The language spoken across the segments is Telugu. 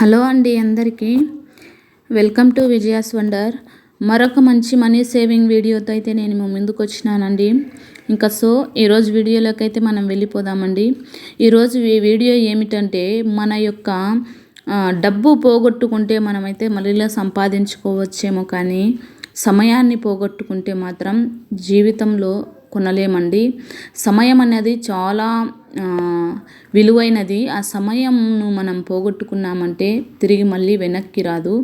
హలో అండి అందరికీ. Welcome to Vijaya's wonder. మరొక మంచి మనీ సేవింగ్ వీడియోతో అయితే నేను ముందుకు వచ్చినానండి. ఇంకా సో ఈరోజు వీడియోలోకి అయితే మనం వెళ్ళిపోదామండి. ఈరోజు ఈ వీడియో ఏమిటంటే మన యొక్క డబ్బు పోగొట్టుకుంటే మనమైతే మళ్ళీ సంపాదించుకోవచ్చేమో కానీ సమయాన్ని పోగొట్టుకుంటే మాత్రం జీవితంలో కొనలేమండి. సమయం అనేది చాలా విలువైనది. ఆ సమయంను మనం పోగొట్టుకున్నామంటే తిరిగి మళ్ళీ వెనక్కి రాదు.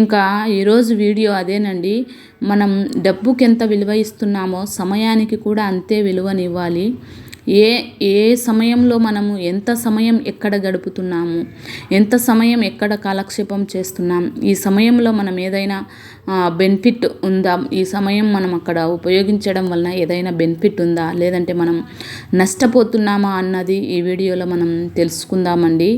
ఇంకా ఈరోజు వీడియో అదేనండి. మనం డబ్బుకి ఎంత విలువ ఇస్తున్నామో సమయానికి కూడా అంతే విలువనివ్వాలి. ఏ ఏ సమయంలో మనము ఎంత సమయం ఎక్కడ గడుపుతున్నాము ఎంత సమయం ఎక్కడ కాలక్షేపం చేస్తున్నాం ఈ సమయంలో మనం ఏదైనా బెనిఫిట్ ఉందా ఈ సమయం మనం అక్కడ ఉపయోగించడం వలన ఏదైనా బెనిఫిట్ ఉందా లేదంటే మనం నష్టపోతున్నామా అన్నది ఈ వీడియోలో మనం తెలుసుకుందామండి.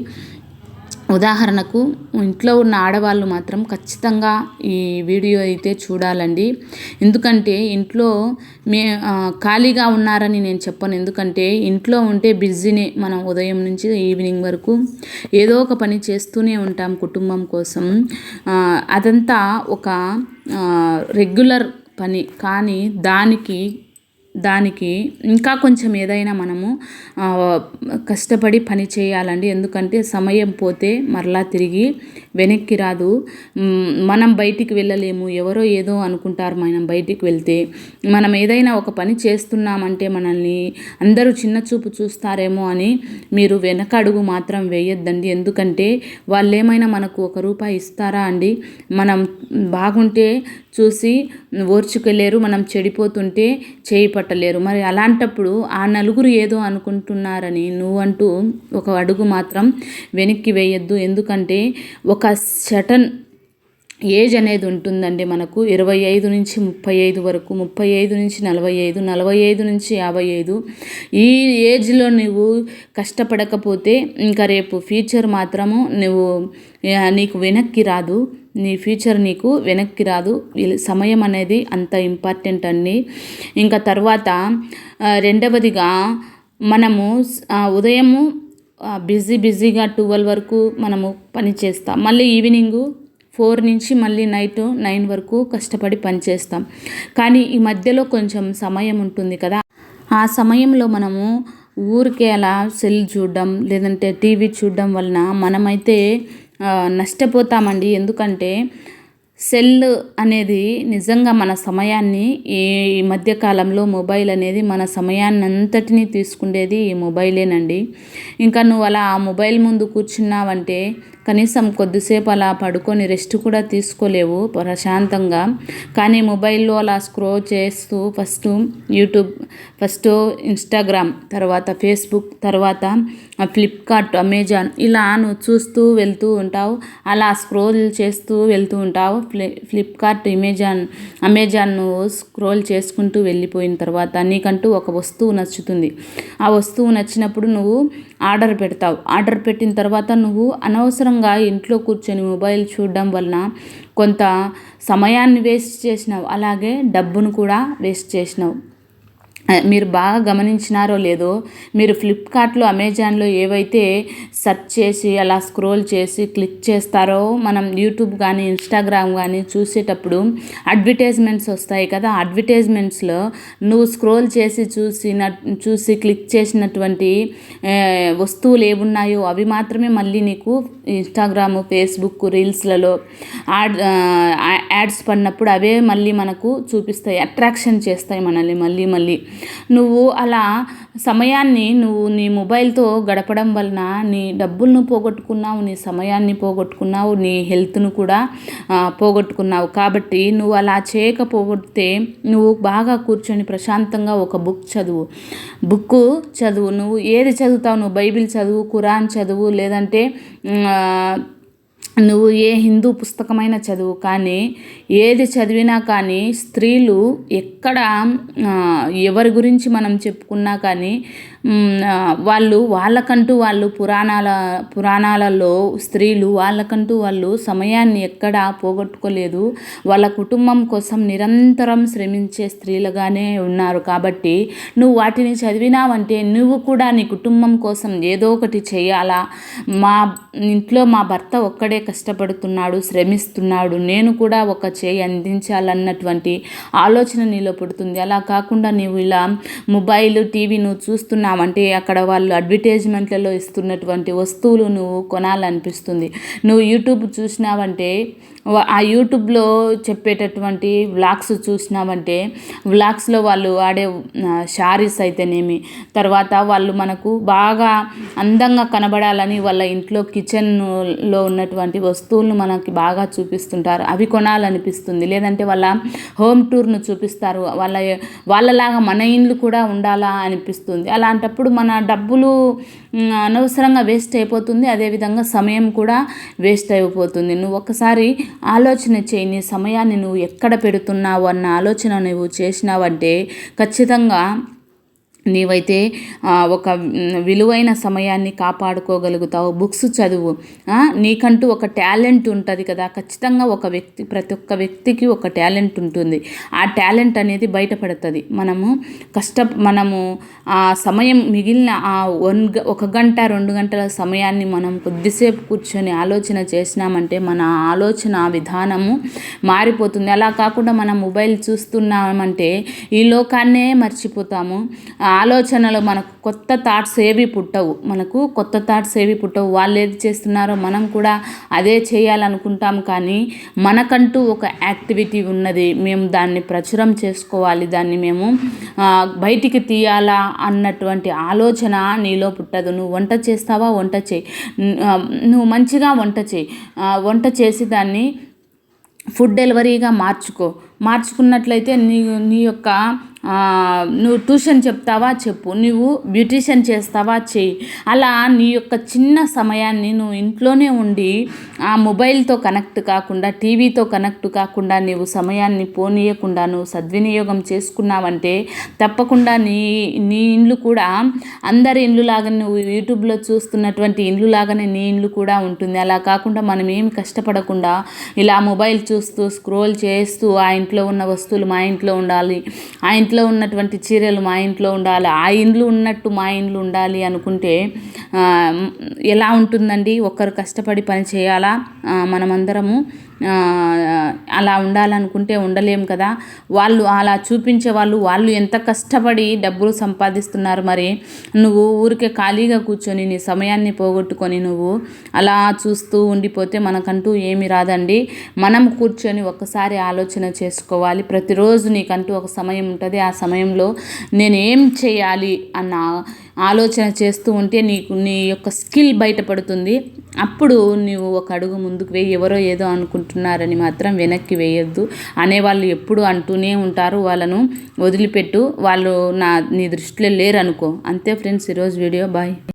ఉదాహరణకు ఇంట్లో ఉన్న ఆడవాళ్ళు మాత్రం ఖచ్చితంగా ఈ వీడియో అయితే చూడాలండి. ఎందుకంటే ఇంట్లో మే ఖాళీగా ఉన్నారని నేను చెప్పను. ఎందుకంటే ఇంట్లో ఉంటే బిజీనే మనం ఉదయం నుంచి ఈవినింగ్ వరకు ఏదో ఒక పని చేస్తూనే ఉంటాం కుటుంబం కోసం. అదంతా ఒక రెగ్యులర్ పని. కానీ దానికి దానికి ఇంకా కొంచెం ఏదైనా మనము కష్టపడి పని చేయాలండి. ఎందుకంటే సమయం పోతే మరలా తిరిగి వెనక్కి రాదు. మనం బయటికి వెళ్ళలేము. ఎవరో ఏదో అనుకుంటారు మనం బయటికి వెళ్తే. మనం ఏదైనా ఒక పని చేస్తున్నామంటే మనల్ని అందరూ చిన్న చూపు చూస్తారేమో అని మీరు వెనక అడుగు మాత్రం వేయొద్దండి. ఎందుకంటే వాళ్ళు ఏమైనా మనకు ఒక రూపాయి ఇస్తారా అండి? మనం బాగుంటే చూసి ఓర్చుకెళ్ళారు. మనం చెడిపోతుంటే చేయి పట్టలేరు. మరి అలాంటప్పుడు ఆ నలుగురు ఏదో అనుకుంటున్నారని నువ్వంటూ ఒక అడుగు మాత్రం వెనక్కి వేయొద్దు. ఎందుకంటే ఒక సటన్ ఏజ్ అనేది ఉంటుందండి మనకు. ఇరవై ఐదు నుంచి ముప్పై ఐదు వరకు ముప్పై ఐదు నుంచి నలభై ఐదు నలభై ఐదు నుంచి యాభై ఐదు. ఈ ఏజ్లో నువ్వు కష్టపడకపోతే ఇంకా రేపు ఫ్యూచర్ మాత్రము నువ్వు నీకు వెనక్కి రాదు. నీ ఫ్యూచర్ నీకు వెనక్కి రాదు. సమయం అనేది అంత ఇంపార్టెంట్ అండి. ఇంకా తర్వాత రెండవదిగా మనము ఉదయము బిజీ బిజీగా ట్వెల్వ్ వరకు మనము పని చేస్తాం. మళ్ళీ ఈవినింగు ఫోర్ నుంచి మళ్ళీ నైట్ నైన్ వరకు కష్టపడి పనిచేస్తాం కానీ ఈ మధ్యలో కొంచెం సమయం ఉంటుంది కదా. ఆ సమయంలో మనము ఊరికే అలా సెల్ చూడడం లేదంటే టీవీ చూడడం వలన మనమైతే నష్టపోతామండి. ఎందుకంటే సెల్ అనేది నిజంగా మన సమయాన్ని ఈ మధ్యకాలంలో మొబైల్ అనేది మన సమయాన్ని అంతటినీ తీసుకుండేది ఈ మొబైలేనండి. ఇంకా నువ్వు అలా ఆ మొబైల్ ముందు కూర్చున్నావంటే కనీసం కొద్దిసేపు అలా పడుకొని రెస్ట్ కూడా తీసుకోలేవు ప్రశాంతంగా. కానీ మొబైల్లో అలా స్క్రోల్ చేస్తూ ఫస్ట్ యూట్యూబ్ ఫస్ట్ ఇన్స్టాగ్రామ్ తర్వాత ఫేస్బుక్ తర్వాత ఫ్లిప్కార్ట్ అమెజాన్ ఇలా నువ్వు చూస్తూ వెళ్తూ ఉంటావు. అలా స్క్రోల్ చేస్తూ వెళ్తూ ఉంటావు. ఫ్లి ఫ్లిప్కార్ట్ అమెజాన్ అమెజాన్ నువ్వు స్క్రోల్ చేసుకుంటూ వెళ్ళిపోయిన తర్వాత నీకంటూ ఒక వస్తువు నచ్చుతుంది. ఆ వస్తువు నచ్చినప్పుడు నువ్వు ఆర్డర్ పెడతావు. ఆర్డర్ పెట్టిన తర్వాత నువ్వు అనవసరంగా ఇంట్లో కూర్చొని మొబైల్ చూడడం వలన కొంత సమయాన్ని వేస్ట్ చేసినావు. అలాగే డబ్బును కూడా వేస్ట్ చేసినావు. మీరు బాగా గమనించినారో లేదో మీరు ఫ్లిప్కార్ట్లో అమెజాన్లో ఏవైతే సెర్చ్ చేసి అలా స్క్రోల్ చేసి క్లిక్ చేస్తారో మనం యూట్యూబ్ కానీ ఇన్స్టాగ్రామ్ కానీ చూసేటప్పుడు అడ్వర్టైజ్మెంట్స్ వస్తాయి కదా అడ్వర్టైజ్మెంట్స్లో నువ్వు స్క్రోల్ చేసి చూసిన చూసి క్లిక్ చేసినటువంటి వస్తువులు ఏమున్నాయో అవి మాత్రమే మళ్ళీ నీకు ఇన్స్టాగ్రామ్ ఫేస్బుక్ రీల్స్లలో యాడ్ యాడ్స్ పడినప్పుడు అవే మళ్ళీ మనకు చూపిస్తాయి అట్రాక్షన్ చేస్తాయి మనల్ని మళ్ళీ మళ్ళీ. నువ్వు అలా సమయాన్ని నువ్వు నీ మొబైల్తో గడపడం వలన నీ డబ్బులను పోగొట్టుకున్నావు నీ సమయాన్ని పోగొట్టుకున్నావు నీ హెల్త్ను కూడా పోగొట్టుకున్నావు. కాబట్టి నువ్వు అలా చేయకపోతే నువ్వు బాగా కూర్చొని ప్రశాంతంగా ఒక బుక్ చదువు. బుక్ చదువు. నువ్వు ఏది చదువుతావు? నువ్వు బైబిల్ చదువు ఖురాన్ చదువు లేదంటే నువ్వు ఏ హిందూ పుస్తకమైన చదువు కానీ ఏది చదివినా కానీ స్త్రీలు ఎక్కడ ఎవరి గురించి మనం చెప్పుకున్నా కానీ వాళ్ళు వాళ్ళకంటూ వాళ్ళు పురాణాల పురాణాలలో స్త్రీలు వాళ్ళకంటూ వాళ్ళు సమయాన్ని ఎక్కడా పోగొట్టుకోలేదు. వాళ్ళ కుటుంబం కోసం నిరంతరం శ్రమించే స్త్రీలుగానే ఉన్నారు. కాబట్టి నువ్వు వాటిని చదివినావంటే నువ్వు కూడా నీ కుటుంబం కోసం ఏదో ఒకటి చేయాలా? మా ఇంట్లో మా భర్త ఒక్కడే కష్టపడుతున్నాడు శ్రమిస్తున్నాడు నేను కూడా ఒక చేయి అందించాలన్నటువంటి ఆలోచన నీలో పుడుతుంది. అలా కాకుండా నీవు ఇలా మొబైల్ టీవీ నువ్వు చూస్తున్నావంటే అక్కడ వాళ్ళు అడ్వర్టైజ్మెంట్లలో ఇస్తున్నటువంటి వస్తువులు నువ్వు కొనాలనిపిస్తుంది. నువ్వు యూట్యూబ్ చూసినావంటే ఆ యూట్యూబ్లో చెప్పేటటువంటి వ్లాగ్స్ చూసినామంటే వ్లాగ్స్లో వాళ్ళు ఆడే శారీస్ అయితేనేమి తర్వాత వాళ్ళు మనకు బాగా అందంగా కనబడాలని వాళ్ళ ఇంట్లో కిచెన్లో ఉన్నటువంటి వస్తువులను మనకి బాగా చూపిస్తుంటారు. అవి కొనాలనిపిస్తుంది. లేదంటే వాళ్ళ హోమ్ టూర్ను చూపిస్తారు. వాళ్ళ వాళ్ళలాగా మన ఇండ్లు కూడా ఉండాలా అనిపిస్తుంది. అలాంటప్పుడు మన డబ్బులు అనవసరంగా వేస్ట్ అయిపోతుంది. అదేవిధంగా సమయం కూడా వేస్ట్ అయిపోతుంది. నువ్వు ఒకసారి ఆలోచన చేయని సమయాన్ని నువ్వు ఎక్కడ పెడుతున్నావు అన్న ఆలోచన నువ్వు చేసినావంటే ఖచ్చితంగా నీవైతే ఒక విలువైన సమయాన్ని కాపాడుకోగలుగుతావు. బుక్స్ చదువు. నీకంటూ ఒక టాలెంట్ ఉంటుంది కదా. ఖచ్చితంగా ఒక వ్యక్తి ప్రతి ఒక్క వ్యక్తికి ఒక టాలెంట్ ఉంటుంది. ఆ టాలెంట్ అనేది బయటపడుతుంది. మనము కష్ట మనము ఆ సమయం మిగిలిన ఆ వన్ ఒక గంట రెండు గంటల సమయాన్ని మనం కొద్దిసేపు కూర్చొని ఆలోచన చేసినామంటే మన ఆలోచన విధానము మారిపోతుంది. అలా కాకుండా మనం మొబైల్ చూస్తున్నామంటే ఈ లోకాన్నే మర్చిపోతాము. ఆ ఆలోచనలు మనకు కొత్త థాట్స్ ఏవి పుట్టవు. మనకు కొత్త థాట్స్ ఏవి పుట్టవు. వాళ్ళు ఏది చేస్తున్నారో మనం కూడా అదే చేయాలనుకుంటాం కానీ మనకంటూ ఒక యాక్టివిటీ ఉన్నది. మేము దాన్ని ప్రచురం చేసుకోవాలి. దాన్ని మేము బయటికి తీయాలా అన్నటువంటి ఆలోచన నీలో పుట్టదు. నువ్వు వంట చేస్తావా? వంట చేయి. నువ్వు మంచిగా వంట చేయి. వంట చేసి దాన్ని ఫుడ్ డెలివరీగా మార్చుకో. మార్చుకున్నట్లయితే నీ నీ యొక్క నువ్వు ట్యూషన్ చెప్తావా చెప్పు నువ్వు బ్యూటీషియన్ చేస్తావా చెయ్యి అలా నీ యొక్క చిన్న సమయాన్ని నువ్వు ఇంట్లోనే ఉండి ఆ మొబైల్తో కనెక్ట్ కాకుండా టీవీతో కనెక్ట్ కాకుండా నీవు సమయాన్ని పోనీయకుండా నువ్వు సద్వినియోగం చేసుకున్నావంటే తప్పకుండా నీ నీ ఇండ్లు కూడా అందరి ఇండ్లు లాగా నువ్వు యూట్యూబ్లో చూస్తున్నటువంటి ఇండ్లు లాగానే నీ ఇండ్లు కూడా ఉంటుంది. అలా కాకుండా మనం ఏమి కష్టపడకుండా ఇలా మొబైల్ చూస్తూ స్క్రోల్ చేస్తూ ఆ ఇంట్లో ఉన్న వస్తువులు మా ఇంట్లో ఉండాలి ఆ ఇంట్లో ఇంట్లో ఉన్నటువంటి చీరలు మా ఇంట్లో ఉండాలి ఆ ఇండ్లు ఉన్నట్టు మా ఇండ్లు ఉండాలి అనుకుంటే ఎలా ఉంటుందండి? ఒక్కరు కష్టపడి పని చేయాలా? మనమందరము అలా ఉండాలనుకుంటే ఉండలేం కదా? వాళ్ళు అలా చూపించే వాళ్ళు వాళ్ళు ఎంత కష్టపడి డబ్బులు సంపాదిస్తున్నారు మరి? నువ్వు ఊరికే ఖాళీగా కూర్చొని నీ సమయాన్ని పోగొట్టుకొని నువ్వు అలా చూస్తూ ఉండిపోతే మనకంటూ ఏమి రాదండి. మనం కూర్చొని ఒక్కసారి ఆలోచన చేసుకోవాలి. ప్రతిరోజు నీకంటూ ఒక సమయం ఉంటుంది. ఆ సమయంలో నేను ఏం చేయాలి అన్న ఆలోచన చేస్తూ ఉంటే నీకు నీ యొక్క స్కిల్ బయటపడుతుంది. అప్పుడు నీవు ఒక అడుగు ముందుకు వేయి. ఎవరో ఏదో అనుకుంటున్నారని మాత్రం వెనక్కి వేయొద్దు. అనేవాళ్ళు ఎప్పుడు అంటూనే ఉంటారు. వాళ్ళను వదిలిపెట్టు. వాళ్ళు నా నీ దృష్టిలో లేరు అనుకో అంతే ఫ్రెండ్స్ ఈరోజు వీడియో. బాయ్.